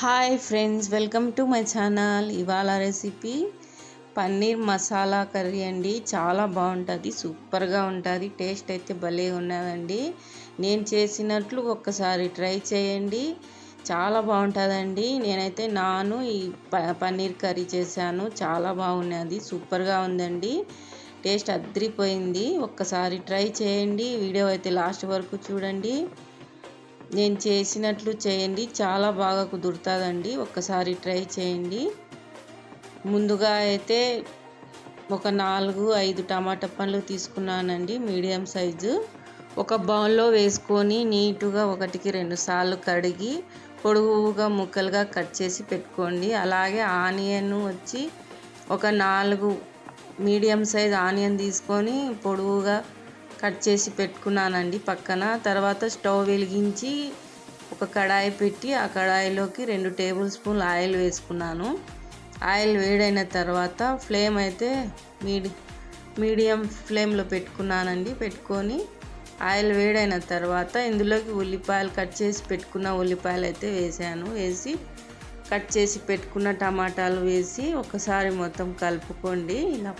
Hi friends welcome to my channel ఇవాళ recipe paneer masala curry అండి. చాలా బాగుంటుంది సూపర్గా ఉంటుంది టేస్ట్ అయితే భలే ఉన్నదండి. నేను చేసినట్లు ఒక్కసారి ట్రై చేయండి. చాలా బాగుంటుందండి. నేనైతే నాను ఈ పన్నీర్ కర్రీ చేశాను. చాలా బాగున్నది సూపర్గా ఉందండి. టేస్ట్ అద్దరిపోయింది. ఒక్కసారి ట్రై చేయండి. వీడియో అయితే లాస్ట్ వరకు చూడండి. నేను చేసినట్లు చేయండి. చాలా బాగా కుదురుతుందండి. ఒక్కసారి ట్రై చేయండి. ముందుగా అయితే ఒక నాలుగు ఐదు టమాటా పండ్లు తీసుకున్నానండి మీడియం సైజు. ఒక బౌల్లో వేసుకొని నీటుగా ఒకటికి రెండు సార్లు కడిగి పొడుగుగా ముక్కలుగా కట్ చేసి పెట్టుకోండి. అలాగే ఆనియన్ వచ్చి ఒక నాలుగు మీడియం సైజ్ ఆనియన్ తీసుకొని పొడవుగా కట్ చేసి పెట్టుకున్నానండి పక్కన. తర్వాత స్టవ్ వెలిగించి ఒక కడాయి పెట్టి ఆ కడాయిలోకి రెండు టేబుల్ స్పూన్లు ఆయిల్ వేసుకున్నాను. ఆయిల్ వేడైన తర్వాత ఫ్లేమ్ అయితే మీడి మీడియం ఫ్లేమ్లో పెట్టుకున్నానండి. పెట్టుకొని ఆయిల్ వేడైన తర్వాత ఇందులోకి ఉల్లిపాయలు కట్ చేసి పెట్టుకున్న ఉల్లిపాయలు అయితే వేసాను. వేసి కట్ చేసి పెట్టుకున్న టమాటాలు వేసి ఒకసారి మొత్తం కలుపుకోండి. ఇలా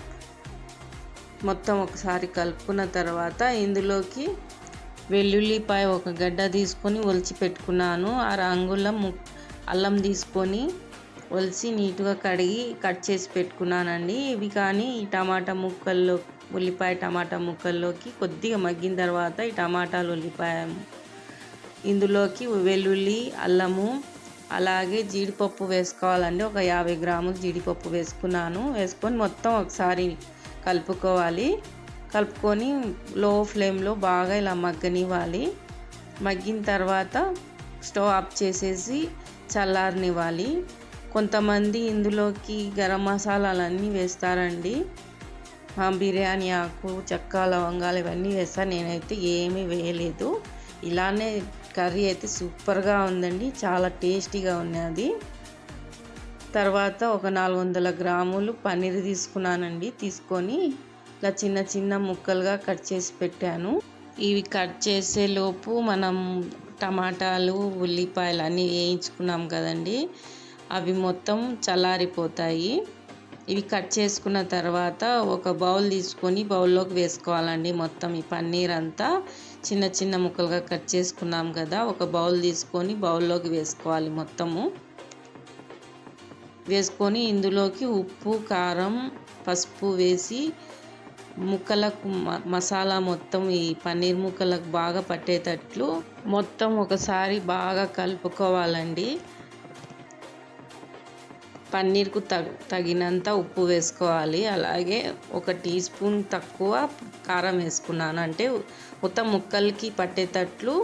మొత్తం ఒకసారి కలుపుకున్న తర్వాత ఇందులోకి వెల్లుల్లిపాయ ఒక గడ్డ తీసుకొని ఒలిచి పెట్టుకున్నాను. ఆ రంగుల ము అల్లం తీసుకొని ఒలిచి నీట్గా కడిగి కట్ చేసి పెట్టుకున్నానండి. ఇవి కానీ ఈ టమాటా ముక్కల్లో ఉల్లిపాయ టమాటా ముక్కల్లోకి కొద్దిగా మగ్గిన తర్వాత ఈ టమాటాలు ఉల్లిపాయ ఇందులోకి వెల్లుల్లి అల్లము అలాగే జీడిపప్పు వేసుకోవాలండి. ఒక యాభై గ్రాములు జీడిపప్పు వేసుకున్నాను. వేసుకొని మొత్తం ఒకసారి కలుపుకోవాలి. కలుపుకొని లో ఫ్లేమ్లో బాగా ఇలా మగ్గనివ్వాలి. మగ్గిన తర్వాత స్టవ్ ఆఫ్ చేసేసి చల్లారనివ్వాలి. కొంతమంది ఇందులోకి గరం మసాలాలన్నీ వేస్తారండి. బిర్యానీ ఆకు చెక్క లవంగాలు ఇవన్నీ వేస్తా. నేనైతే ఏమీ వేయలేదు. ఇలానే కర్రీ అయితే సూపర్గా ఉందండి. చాలా టేస్టీగా ఉన్నది తర్వాత ఒక నాలుగు వందల గ్రాములు పన్నీర్ తీసుకున్నానండి. తీసుకొని ఇలా చిన్న చిన్న ముక్కలుగా కట్ చేసి పెట్టాను. ఇవి కట్ చేసే లోపు మనం టమాటాలు ఉల్లిపాయలు అన్నీ వేయించుకున్నాం కదండి. అవి మొత్తం చల్లారిపోతాయి. ఇవి కట్ చేసుకున్న తర్వాత ఒక బౌల్ తీసుకొని బౌల్లోకి వేసుకోవాలండి మొత్తం ఈ పన్నీర్ అంతా. చిన్న చిన్న ముక్కలుగా కట్ చేసుకున్నాం కదా ఒక బౌల్ తీసుకొని బౌల్లోకి వేసుకోవాలి మొత్తము. వేసుకొని ఇందులోకి ఉప్పు కారం పసుపు వేసి ముక్కలకు మసాలా మొత్తం ఈ పన్నీర్ ముక్కలకు బాగా పట్టేటట్లు మొత్తం ఒకసారి బాగా కలుపుకోవాలండి. పన్నీర్కు తగినంత ఉప్పు వేసుకోవాలి. అలాగే ఒక టీ స్పూన్ తక్కువ కారం వేసుకున్నాను. అంటే మొత్తం ముక్కలకి పట్టేటట్లు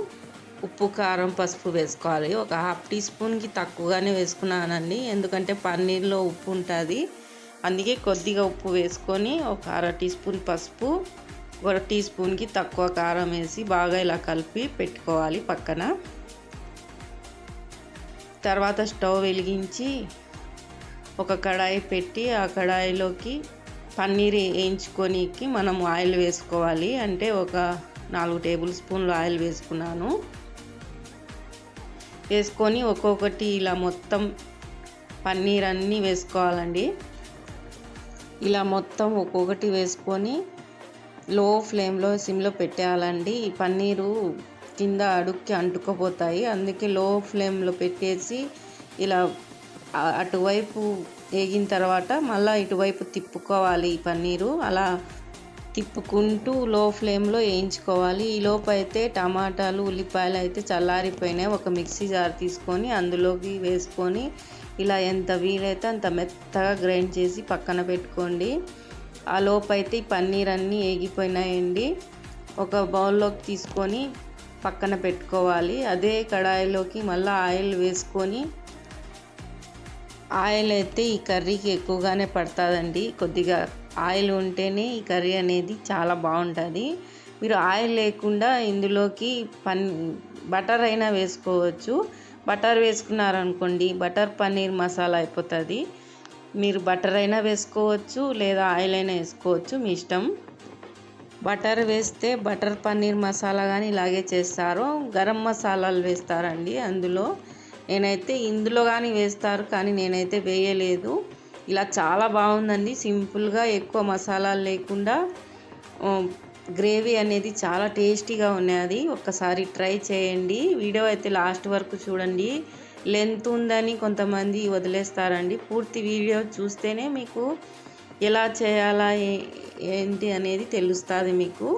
ఉప్పు కారం పసుపు వేసుకోవాలి. ఒక హాఫ్ టీ స్పూన్కి తక్కువగానే వేసుకున్నానండి. ఎందుకంటే పన్నీర్లో ఉప్పు ఉంటుంది. అందుకే కొద్దిగా ఉప్పు వేసుకొని ఒక అర టీ స్పూన్ పసుపు ఒక టీ స్పూన్కి తక్కువ కారం వేసి బాగా ఇలా కలిపి పెట్టుకోవాలి పక్కన. తర్వాత స్టవ్ వెలిగించి ఒక కడాయి పెట్టి ఆ కడాయిలోకి పన్నీర్ వేయించుకొనికి మనం ఆయిల్ వేసుకోవాలి. అంటే ఒక నాలుగు టేబుల్ స్పూన్లు ఆయిల్ వేసుకున్నాను. వేసుకొని ఒక్కొక్కటి ఇలా మొత్తం పన్నీర్ అన్నీ వేసుకోవాలండి. ఇలా మొత్తం ఒక్కొక్కటి వేసుకొని లో ఫ్లేమ్లో సిమ్లో పెట్టేయాలండి. ఈ పన్నీరు కింద అడుక్కి అంటుకుపోతాయి. అందుకే లో ఫ్లేమ్లో పెట్టేసి ఇలా అటువైపు వేగిన తర్వాత మళ్ళీ ఇటువైపు తిప్పుకోవాలి ఈ పన్నీరు. అలా తిప్పుకుంటూ లో ఫ్లేమ్లో వేయించుకోవాలి. ఈ అయితే టమాటాలు ఉల్లిపాయలు అయితే చల్లారిపోయినాయి. ఒక మిక్సీ జార్ తీసుకొని అందులోకి వేసుకొని ఇలా ఎంత వీలైతే అంత మెత్తగా గ్రైండ్ చేసి పక్కన పెట్టుకోండి. ఆ లోపు అయితే ఈ పన్నీర్ అన్నీ వేగిపోయినాయండి ఒక బౌల్లోకి తీసుకొని పక్కన పెట్టుకోవాలి. అదే కడాయిలోకి మళ్ళీ ఆయిల్ వేసుకొని ఆయిల్ అయితే ఈ కర్రీకి ఎక్కువగానే పడుతుందండి. కొద్దిగా ఆయిల్ ఉంటేనే ఈ కర్రీ అనేది చాలా బాగుంటుంది. మీరు ఆయిల్ లేకుండా ఇందులోకి పన్ బటర్ అయినా వేసుకోవచ్చు. బటర్ వేసుకున్నారనుకోండి బటర్ పన్నీర్ మసాలా అయిపోతుంది. మీరు బటర్ అయినా వేసుకోవచ్చు లేదా ఆయిల్ అయినా వేసుకోవచ్చు మీ ఇష్టం. బటర్ వేస్తే బటర్ పన్నీర్ మసాలా కానీ ఇలాగే చేస్తారు. గరం మసాలాలు వేస్తారండి అందులో. నేనైతే ఇందులో కానీ వేస్తారు కానీ నేనైతే వేయలేదు. ఇలా చాలా బాగుందండి. సింపుల్గా ఎక్కువ మసాలాలు లేకుండా గ్రేవీ అనేది చాలా టేస్టీగా ఉన్నది. ఒక్కసారి ట్రై చేయండి. వీడియో అయితే లాస్ట్ వరకు చూడండి. లెంత్ ఉందని కొంతమంది వదిలేస్తారండి. పూర్తి వీడియో చూస్తేనే మీకు ఎలా చేయాలా ఏంటి అనేది తెలుస్తుంది మీకు.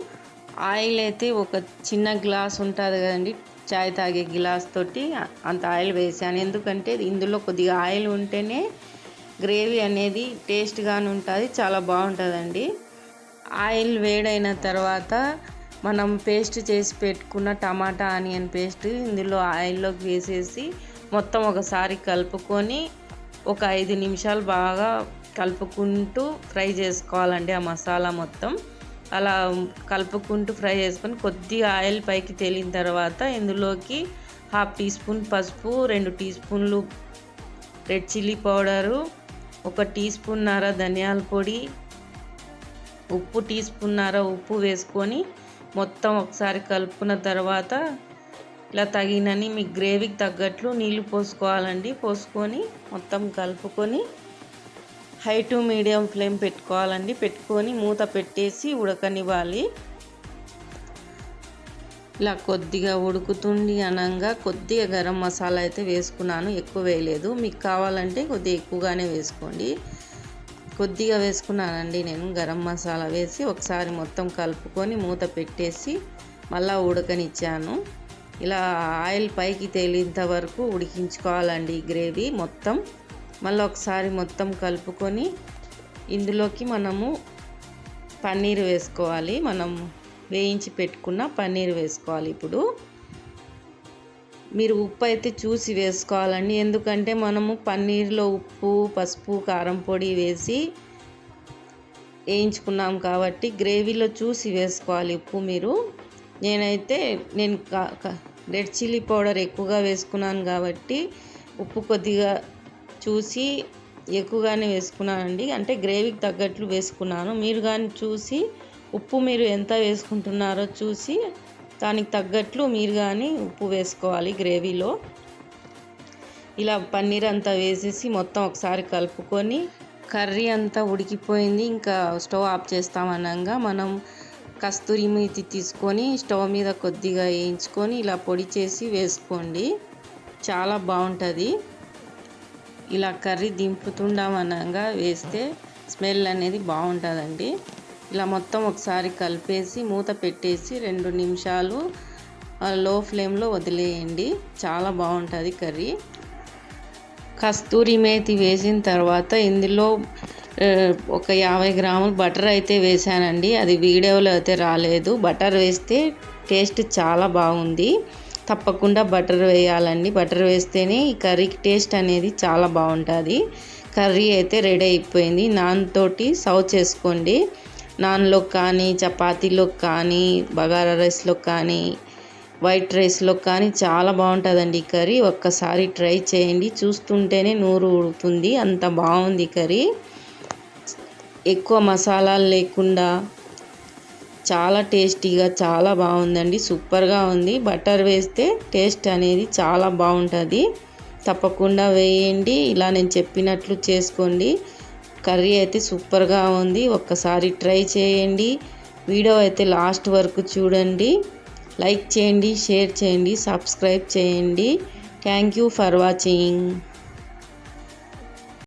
ఆయిల్ అయితే ఒక చిన్న గ్లాస్ ఉంటుంది కదండి. చాయ్ తాగే గ్లాస్ తోటి అంత ఆయిల్ వేసాను. ఎందుకంటే ఇందులో కొద్దిగా ఆయిల్ ఉంటేనే గ్రేవీ అనేది టేస్ట్గానే ఉంటుంది చాలా బాగుంటుందండి. ఆయిల్ వేడైన తర్వాత మనం పేస్ట్ చేసి పెట్టుకున్న టమాటా ఆనియన్ పేస్ట్ ఇందులో ఆయిల్లోకి వేసేసి మొత్తం ఒకసారి కలుపుకొని ఒక ఐదు నిమిషాలు బాగా కలుపుకుంటూ ఫ్రై చేసుకోవాలండి ఆ మసాలా మొత్తం. అలా కలుపుకుంటూ ఫ్రై చేసుకొని కొద్దిగా ఆయిల్ పైకి తేలిన తర్వాత ఇందులోకి హాఫ్ టీ స్పూన్ పసుపు రెండు టీ స్పూన్లు రెడ్ చిల్లీ పౌడరు ఒక టీ స్పూన్నర ధనియాల పొడి ఉప్పు టీ స్పూన్నర ఉప్పు వేసుకొని మొత్తం ఒకసారి కలుపుకున్న తర్వాత ఇలా తగినని మీ గ్రేవీకి తగ్గట్లు నీళ్ళు పోసుకోవాలండి. పోసుకొని మొత్తం కలుపుకొని హై టు మీడియం ఫ్లేమ్ పెట్టుకోవాలండి. పెట్టుకొని మూత పెట్టేసి ఉడకనివ్వాలి. ఇలా కొద్దిగా ఉడుకుతుండి అనంగా కొద్దిగా గరం మసాలా అయితే వేసుకున్నాను. ఎక్కువ వేయలేదు. మీకు కావాలంటే కొద్దిగా ఎక్కువగానే వేసుకోండి. కొద్దిగా వేసుకున్నానండి నేను. గరం మసాలా వేసి ఒకసారి మొత్తం కలుపుకొని మూత పెట్టేసి మళ్ళీ ఉడకనిచ్చాను. ఇలా ఆయిల్ పైకి తేలినంత వరకు ఉడికించుకోవాలండి గ్రేవీ మొత్తం. మళ్ళీ ఒకసారి మొత్తం కలుపుకొని ఇందులోకి మనము పన్నీర్ వేసుకోవాలి. మనం వేయించి పెట్టుకున్న పన్నీర్ వేసుకోవాలి ఇప్పుడు. మీరు ఉప్పు అయితే చూసి వేసుకోవాలండి. ఎందుకంటే మనము పన్నీర్లో ఉప్పు పసుపు కారం పొడి వేసి వేయించుకున్నాం కాబట్టి గ్రేవీలో చూసి వేసుకోవాలి ఉప్పు మీరు. నేనైతే నేను రెడ్ చిల్లీ పౌడర్ ఎక్కువగా వేసుకున్నాను కాబట్టి ఉప్పు కొద్దిగా చూసి ఎక్కువగానే వేసుకున్నానండి. అంటే గ్రేవీకి తగ్గట్లు వేసుకున్నాను. మీరు కానీ చూసి ఉప్పు మీరు ఎంత వేసుకుంటున్నారో చూసి దానికి తగ్గట్లు మీరు కానీ ఉప్పు వేసుకోవాలి గ్రేవీలో. ఇలా పన్నీర్ అంతా వేసేసి మొత్తం ఒకసారి కలుపుకొని కర్రీ అంతా ఉడికిపోయింది. ఇంకా స్టవ్ ఆఫ్ చేస్తామనగా మనం కస్తూరి మీతి తీసుకొని స్టవ్ మీద కొద్దిగా వేయించుకొని ఇలా పొడి చేసి వేసుకోండి. చాలా బాగుంటుంది. ఇలా కర్రీ దింపుతుండమనగా వేస్తే స్మెల్ అనేది బాగుంటుందండి. ఇలా మొత్తం ఒకసారి కలిపేసి మూత పెట్టేసి రెండు నిమిషాలు లో ఫ్లేమ్లో వదిలేయండి. చాలా బాగుంటుంది కర్రీ. కస్తూరి మేతి వేసిన తర్వాత ఇందులో ఒక యాభై గ్రాములు బటర్ అయితే వేసానండి అది వీడియోలో అయితే రాలేదు. బటర్ వేస్తే టేస్ట్ చాలా బాగుంది. తప్పకుండా బటర్ వేయాలండి. బటర్ వేస్తేనే ఈ కర్రీకి టేస్ట్ అనేది చాలా బాగుంటుంది. కర్రీ అయితే రెడీ అయిపోయింది. నాన్ తోటి సర్వ్ చేసుకోండి. నాన్లో కానీ చపాతీలో కానీ బగారా రైస్లో కానీ వైట్ రైస్లో కానీ చాలా బాగుంటుందండి ఈ కర్రీ. ఒక్కసారి ట్రై చేయండి. చూస్తుంటేనే నూరు ఉడుతుంది అంత బాగుంది కర్రీ. ఎక్కువ మసాలాలు లేకుండా చాలా టేస్టీగా చాలా బాగుందండి. సూపర్గా ఉంది. బటర్ వేస్తే టేస్ట్ అనేది చాలా బాగుంటుంది. తప్పకుండా వేయండి. ఇలా నేను చెప్పినట్లు చేసుకోండి. కర్రీ అయితే సూపర్గా ఉంది. ఒక్కసారి ట్రై చేయండి. వీడియో అయితే లాస్ట్ వరకు చూడండి. లైక్ చేయండి షేర్ చేయండి సబ్స్క్రైబ్ చేయండి. Thank you for watching.